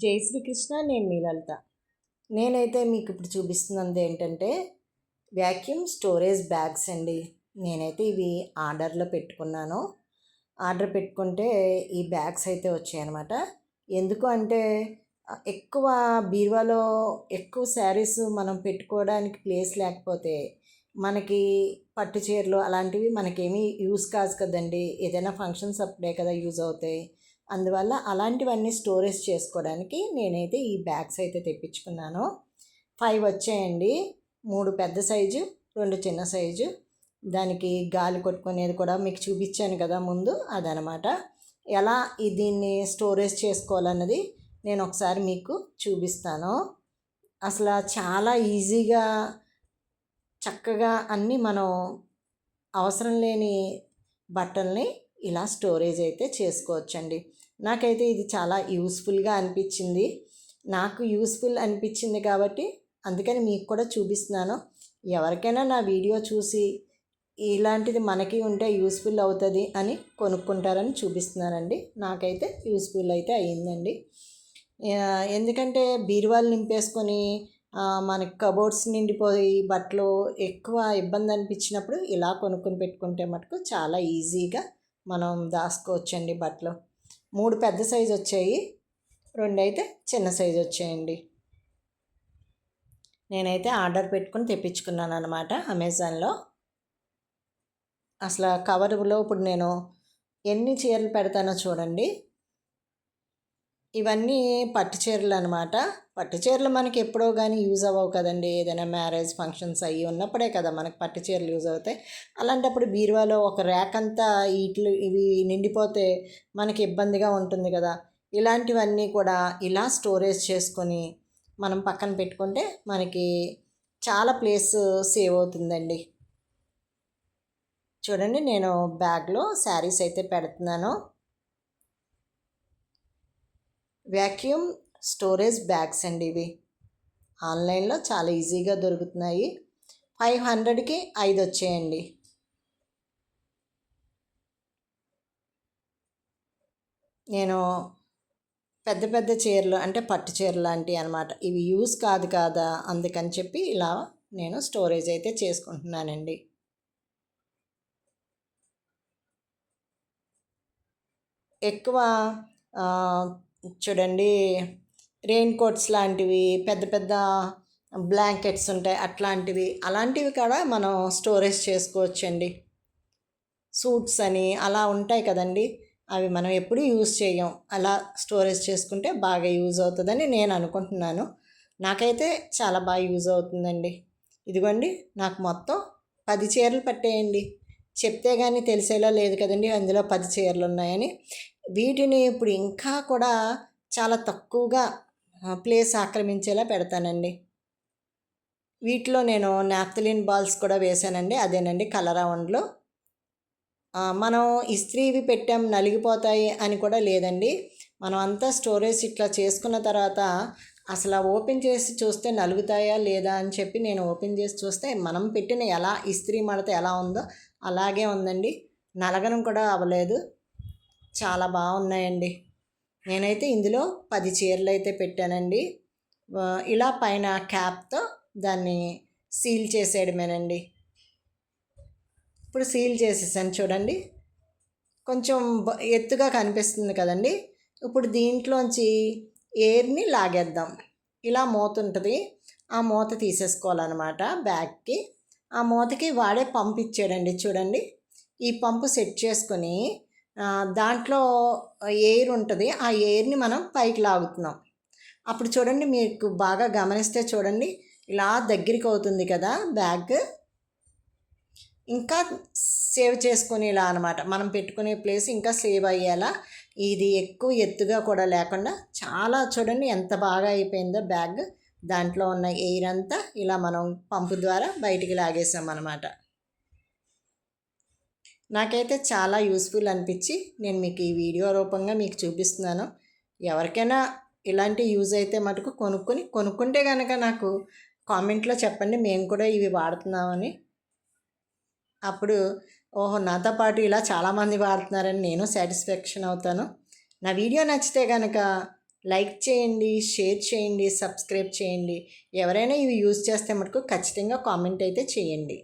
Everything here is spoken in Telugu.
జై శ్రీకృష్ణ నేను మీ లలిత నేనైతే మీకు ఇప్పుడు చూపిస్తున్నది ఏంటంటే వ్యాక్యూమ్ స్టోరేజ్ బ్యాగ్స్ అండి. నేనైతే ఇవి ఆర్డర్లో పెట్టుకున్నాను. ఆర్డర్ పెట్టుకుంటే ఈ బ్యాగ్స్ అయితే వచ్చాయన్నమాట ఎందుకు అంటే ఎక్కువ బీరువాలో ఎక్కువ శారీస్ మనం పెట్టుకోవడానికి ప్లేస్ లేకపోతే మనకి పట్టు చీరలు అలాంటివి మనకేమీ యూస్ కాదు కదండి. ఏదైనా ఫంక్షన్స్ అప్పుడే కదా యూజ్ అవుతాయి. అందువల్ల అలాంటివన్నీ స్టోరేజ్ చేసుకోవడానికి నేనైతే ఈ బ్యాగ్స్ అయితే తెప్పించుకున్నాను. ఫైవ్ వచ్చాయండి. మూడు పెద్ద సైజు రెండు చిన్న సైజు. దానికి గాలి కొట్టుకునేది కూడా మీకు చూపించాను కదా ముందు అదనమాట. ఎలా దీన్ని స్టోరేజ్ చేసుకోవాలన్నది నేను ఒకసారి మీకు చూపిస్తాను. అసలు చాలా ఈజీగా చక్కగా అన్నీ మనం అవసరం లేని బట్టల్ని ఇలా స్టోరేజ్ అయితే చేసుకోవచ్చండి. నాకైతే ఇది చాలా యూస్ఫుల్గా అనిపించింది. నాకు యూస్ఫుల్ అనిపించింది కాబట్టి అందుకని మీకు కూడా చూపిస్తున్నాను. ఎవరికైనా నా వీడియో చూసి ఇలాంటిది మనకి ఉంటే యూస్ఫుల్ అవుతుంది అని కొనుక్కుంటారని చూపిస్తున్నానండి. నాకైతే యూస్ఫుల్ అయితే అయ్యిందండి. ఎందుకంటే బీరువాలు నింపేసుకొని మనకి కబోర్డ్స్ నిండిపోయి బట్టలు ఎక్కువ ఇబ్బంది అనిపించినప్పుడు ఇలా కొనుక్కొని పెట్టుకుంటే మటుకు చాలా ఈజీగా మనం దాచుకోవచ్చండి బట్టలు. మూడు పెద్ద సైజు వచ్చాయి. రెండు అయితే చిన్న సైజు వచ్చాయండి. నేనైతే ఆర్డర్ పెట్టుకుని తెప్పించుకున్నాను అనమాట అమెజాన్లో. అసలు కవర్లో ఇప్పుడు నేను ఎన్ని చీరలు పెడతానో చూడండి. ఇవన్నీ పట్టు చీరలు అనమాట పట్టు చీరలు మనకి ఎప్పుడో కానీ యూజ్ అవ్వవు కదండి. ఏదైనా మ్యారేజ్ ఫంక్షన్స్ అయ్యి ఉన్నప్పుడే కదా మనకి పట్టు చీరలు యూజ్ అవుతాయి. అలాంటప్పుడు బీరువాలో ఒక ర్యాక్ అంతా ఇట్లు ఇవి నిండిపోతే మనకి ఇబ్బందిగా ఉంటుంది కదా. ఇలాంటివన్నీ కూడా ఇలా స్టోరేజ్ చేసుకొని మనం పక్కన పెట్టుకుంటే మనకి చాలా ప్లేస్ సేవ్ అవుతుందండి. చూడండి నేను బ్యాగ్లో శారీస్ అయితే పెడుతున్నాను. వ్యాక్యూమ్ స్టోరేజ్ బ్యాగ్స్ అండి ఇవి. ఆన్లైన్లో చాలా ఈజీగా దొరుకుతున్నాయి. ఫైవ్ హండ్రెడ్కి ఐదు వచ్చాయండి. నేను పెద్ద పెద్ద చీరలు అంటే పట్టు చీరలు లాంటివి అనమాట ఇవి యూస్ కాదు కాదా అందుకని చెప్పి ఇలా నేను స్టోరేజ్ అయితే చేసుకుంటున్నానండి. ఎక్కువ చూడండి రెయిన్ కోట్స్ లాంటివి పెద్ద పెద్ద బ్లాంకెట్స్ ఉంటాయి అట్లాంటివి. అలాంటివి కూడా మనం స్టోరేజ్ చేసుకోవచ్చండి. సూట్స్ అని అలా ఉంటాయి కదండి. అవి మనం ఎప్పుడు యూజ్ చేయం. అలా స్టోరేజ్ చేసుకుంటే బాగా యూజ్ అవుతుందని నేను అనుకుంటున్నాను. నాకైతే చాలా బాగా యూజ్ అవుతుందండి. ఇదిగోండి నాకు మొత్తం పది చీరలు పట్టేయండి. చెప్తే కానీ తెలిసేలా లేదు కదండి అందులో పది చీరలు ఉన్నాయని. వీటిని ఇప్పుడు ఇంకా కూడా చాలా తక్కువగా ప్లేస్ ఆక్రమించేలా పెడతానండి. వీటిలో నేను నాప్తలిన్ బాల్స్ కూడా వేసానండి అదేనండి కలర్ రౌండ్లో. మనం ఇస్త్రీవి పెట్టాం నలిగిపోతాయి అని కూడా లేదండి. మనం అంతా స్టోరేజ్ ఇట్లా చేసుకున్న తర్వాత అసలు ఓపెన్ చేసి చూస్తే నలుగుతాయా లేదా అని చెప్పి నేను ఓపెన్ చేసి చూస్తే మనం పెట్టిన ఎలా ఇస్త్రీ మడత ఎలా ఉందో అలాగే ఉందండి. నలగనం కూడా అవ్వలేదు. చాలా బాగున్నాయండి. నేనైతే ఇందులో పది చీరలు అయితే పెట్టానండి. ఇలా పైన క్యాప్తో దాన్ని సీల్ చేసేయడమేనండి. ఇప్పుడు సీల్ చేసేసాను చూడండి. కొంచెం ఎత్తుగా కనిపిస్తుంది కదండి. ఇప్పుడు దీంట్లోంచి ఎయిర్ని లాగేద్దాం. ఇలా మూత ఉంటుంది. ఆ మూత తీసేసుకోవాలన్నమాట బ్యాగ్కి. ఆ మూతకి వాడే పంప్ ఇచ్చాడండి చూడండి. ఈ పంపు సెట్ చేసుకొని దాంట్లో ఎయిర్ ఉంటుంది. ఆ ఎయిర్ని మనం పైకి లాగుతున్నాం. అప్పుడు చూడండి మీకు బాగా గమనిస్తే చూడండి ఇలా దగ్గరికి అవుతుంది కదా బ్యాగ్. ఇంకా సేవ్ చేసుకునేలా అనమాట మనం పెట్టుకునే ప్లేస్ ఇంకా సేవ్ అయ్యేలా. ఇది ఎక్కువ ఎత్తుగా కూడా లేకుండా చాలా చూడండి ఎంత బాగా అయిపోయిందో బ్యాగ్. దాంట్లో ఉన్న ఎయిర్ అంతా ఇలా మనం పంపు ద్వారా బయటికి లాగేసాం అనమాట నాకైతే చాలా యూస్ఫుల్ అనిపించి నేను మీకు ఈ వీడియో రూపంగా మీకు చూపిస్తున్నాను. ఎవరికైనా ఇలాంటి యూజ్ అయితే మటుకు కొనుక్కొని కొనుక్కుంటే కనుక నాకు కామెంట్లో చెప్పండి మేము కూడా ఇవి వాడుతున్నామని. అప్పుడు ఓహో నాతో పాటు ఇలా చాలామంది వాడుతున్నారని నేను సాటిస్ఫాక్షన్ అవుతాను. నా వీడియో నచ్చితే కనుక లైక్ చేయండి షేర్ చేయండి సబ్స్క్రైబ్ చేయండి. ఎవరైనా ఇవి యూజ్ చేస్తే మటుకు ఖచ్చితంగా కామెంట్ అయితే చేయండి.